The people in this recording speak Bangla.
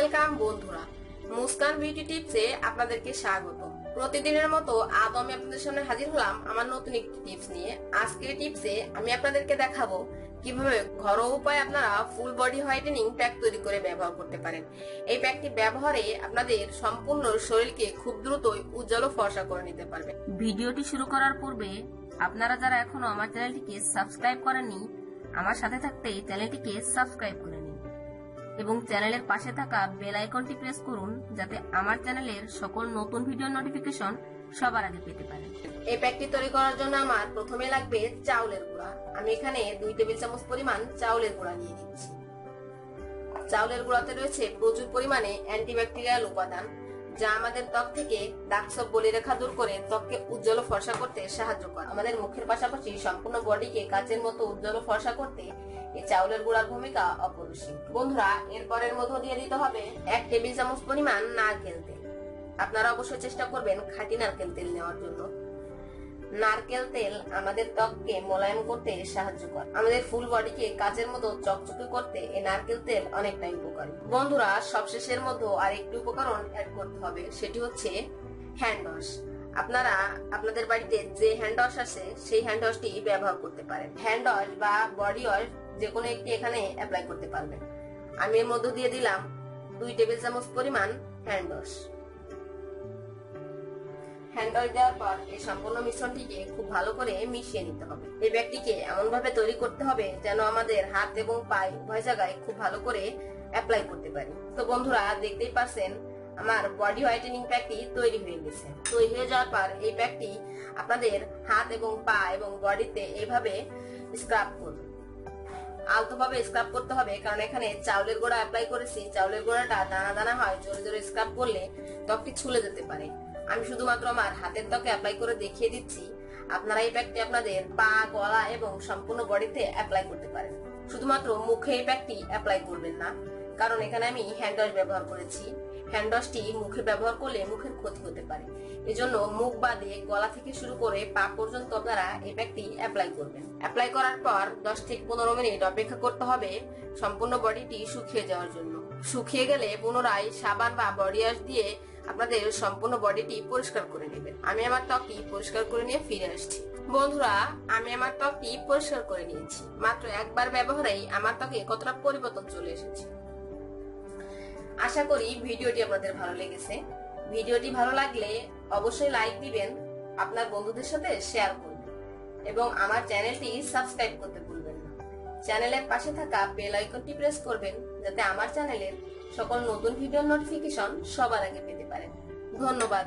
ওয়েলকাম বন্ধুরা। মুস্কান বিউটি টিপসে আপনাদেরকে স্বাগত। প্রতিদিনের মতো আজ আমি আপনাদের সামনে হাজির হলাম আমার নতুন একটি টিপস নিয়ে। আজকের টিপসে আমি আপনাদেরকে দেখাবো কীভাবে ঘরোয়া উপায়ে আপনারা ফুল বডি হোয়াইটেনিং প্যাক তৈরি করে ব্যবহার করতে পারেন। এই প্যাকটি ব্যবহারে আপনাদের সম্পূর্ণ শরীরকে খুব দ্রুতই উজ্জ্বল ফর্সা করে নিতে পারবে। ভিডিওটি শুরু করার পূর্বে আপনারা যারা এখনও আমার চ্যানেলটিকে সাবস্ক্রাইব করেননি, আমার সাথে থাকতে চ্যানেলটিকে সাবস্ক্রাইব করে এবং চ্যানেলের পাশে থাকা বেল আইকনটি প্রেস করুন যাতে আমার চ্যানেলের সকল নতুন ভিডিওর নোটিফিকেশন সবার আগে পেতে পারেন এই প্যাকটি তৈরি করার জন্য আমার প্রথমে লাগবে চাউলের গুঁড়া। আমি এখানে দুই টেবিল চামচ পরিমাণ চাউলের গুঁড়া নিয়ে নিচ্ছি। চাউলের গুঁড়াতে রয়েছে প্রচুর পরিমাণে অ্যান্টিব্যাকটেরিয়াল উপাদান। যা আমাদের ত্বক থেকে দাগ সব বলি রেখা দূর করে ত্বককে উজ্জ্বল ফর্সা করতে সাহায্য করে। আমাদের মুখের পাশাপাশি সম্পূর্ণ বডিকে কাচের মতো উজ্জ্বল ফর্সা করতে এই চাউলের গুড়ার ভূমিকা অপরিসীম। বন্ধুরা, এরপরের মধ্য দিয়ে দিতে হবে এক টেবিল চামচ পরিমাণ নারকেল তেল। আপনারা অবশ্যই চেষ্টা করবেন খাঁটি নারকেল তেল নেওয়ার জন্য। নারকেল তেল আমাদের ত্বককে মোলায়েম করতে সাহায্য করে। আমাদের ফুল বডিকে কাচের মতো চকচকে করতে এই নারকেল তেল অনেকটাই উপকারী। বন্ধুরা, সবশেষের মধ্যে আর একটি উপকরণ অ্যাড করতে হবে, সেটি হচ্ছে হ্যান্ড ওয়াশ আপনারা আপনাদের বাড়িতে যে হ্যান্ড ওয়াশ আছে সেই হ্যান্ড ওয়াশটি ব্যবহার করতে পারেন। হ্যান্ড ওয়াশ বা বডি ওয়াশ যে কোনো একটি এখানে অ্যাপ্লাই করতে পারবেন। আমি এর মধ্যে দিয়ে দিলাম দুই টেবিল চামচ পরিমাণ হ্যান্ড ওয়াশ হ্যান্ড অয়েল দেওয়ার পর এই সম্পূর্ণ মিশ্রণটিকে খুব ভালো করে মিশিয়ে নিতে হবে। এই ব্যাগটিকে এমন ভাবে তৈরি করতে হবে যেন আমাদের হাত এবং পায়ে উভয় জায়গায় খুব ভালো করে অ্যাপ্লাই করতে পারি। তো বন্ধুরা, দেখতেই পাচ্ছেন, আমার বডি হোয়াইটেনিং প্যাকটি তৈরি হয়ে গেছে। তৈরি হয়ে যাওয়ার পর এই প্যাকটি আপনাদের হাত এবং পা এবং বডিতে এইভাবে স্ক্রাব করুন। আলতোভাবে স্ক্রাব করতে হবে, কারণ এখানে চাউলের গোড়া অ্যাপ্লাই করেছি। চাউলের গোড়াটা দানা দানা হয়, জোরে জোরে স্ক্রাব করলে ত্বকটি ছুলে যেতে পারে। আমি শুধুমাত্র আমার হাতের ত্বকে অ্যাপ্লাই করে দেখিয়ে দিচ্ছি। আপনারা এই প্যাকটি আপনাদের পা, গলা এবং সম্পূর্ণ বডিতে অ্যাপ্লাই করতে পারেন। শুধুমাত্র মুখে এই প্যাকটি অ্যাপ্লাই করবেন না, কারণ এখানে আমি হ্যান্ড ওয়াশ ব্যবহার করেছি। হ্যান্ড ওয়াশটি মুখে ব্যবহার করলে মুখের ক্ষতি হতে পারে। এজন্য মুখ বাদে গলা থেকে শুরু করে পা পর্যন্ত আপনারা এই প্যাকটি অ্যাপ্লাই করবেন। অ্যাপ্লাই করার পর দশ থেকে পনেরো মিনিট অপেক্ষা করতে হবে সম্পূর্ণ বডিটি শুকিয়ে যাওয়ার জন্য। শুকিয়ে গেলে পুনরায় সাবান বা বডি ওয়াশ দিয়ে আপনাদের সম্পূর্ণ বডিটি পরিষ্কার করে নেবেন। আমি আমার ত্বকটি পরিষ্কার করে নিয়ে ফিরে আসছি। বন্ধুরা, আমি আমার ত্বকটি পরিষ্কার করে নিয়েছি। মাত্র একবার ব্যবহারেই আমার ত্বকে কতটা পরিবর্তন চলে এসেছে। আশা করি ভিডিওটি আপনাদের ভালো লেগেছে। ভিডিওটি ভালো লাগলে অবশ্যই লাইক দিবেন, আপনার বন্ধুদের সাথে শেয়ার করবেন এবং আমার চ্যানেলটি সাবস্ক্রাইব করতে ভুলবেন না। চ্যানেলের পাশে থাকা বেল আইকনটি প্রেস করবেন, যাতে আমার চ্যানেলের সকল নতুন ভিডিও নোটিফিকেশন সবার আগে পেতে পারেন। ধন্যবাদ।